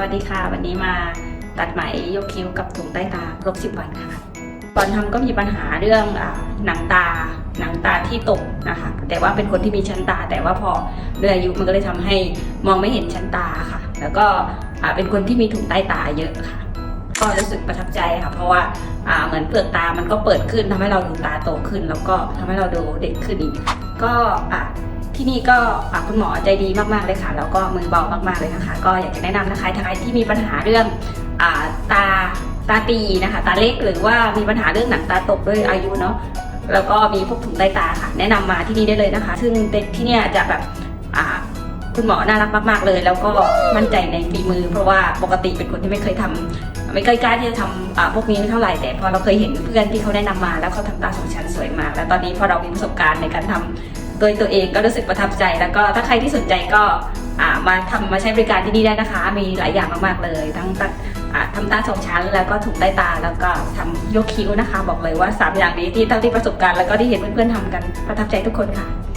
วัสดีค่ะ วันนี้มาตัดไหมยกคิ้วกับถุงใต้ตาครบ 10 วันค่ะตอนทำก็มีปัญหาเรื่องอหนังตา หนังตาที่ตกนะคะ แต่ว่าเป็นคนที่มีชั้นตา แต่ว่าพอเรื่อยอายุมันก็เลยทำให้มองไม่เห็นชั้นตาค่ะ แล้วก็เป็นคนที่มีถุงใต้ตาเยอะค่ะ ก็รู้สึกประทับใจค่ะ เพราะว่าเหมือนเปลือกตามันก็เปิดขึ้นทำให้เราดูตาโตขึ้น แล้วก็ทำให้เราดูเด็กขึ้นอีกก็อะ ที่นี่ก็คุณหมอใจดีมากๆเลยค่ะ แล้วก็มือเบามากๆเลยนะคะ ก็อยากจะแนะนำนะคะใครที่มีปัญหาเรื่องอตาตาตีนะคะ ตาเล็กหรือว่ามีปัญหาเรื่องหนังตาตกด้วยอายุเนาะแล้วก็มีพวกถุงใต้ตาค่ะ แนะนำมาที่นี่ได้เลยนะคะ ซึ่งที่นี่จะแบบคุณหมอน่ารักมาก ๆ เลย แล้วก็มั่นใจในฝีมือ เพราะว่าปกติเป็นคนที่ไม่เคยทำไม่เคยกล้าที่จะทำพวกนี้เท่าไหร่แต่พอเราเคยเห็นเพื่อนที่เขาแนะนำมาแล้วเขาทำตาสองชั้นสวยมาก แล้วตอนนี้พอเรามีประสบการณ์ในการทำ โดยตัวเองก็รู้สึกประทับใจ แล้วก็ถ้าใครที่สนใจก็มาทำมาใช้บริการที่นี่ได้นะคะ มีหลายอย่างมากๆเลย ทั้งตัดอ่าทำตาสองชั้นแล้วก็ถูกใต้ตา แล้วก็ทำยกคิ้วนะคะ บอกเลยว่าสามอย่างนี้ที่เท่าที่ประสบการณ์แล้วก็ที่เห็นเพื่อนๆทำกันประทับใจทุกคนค่ะ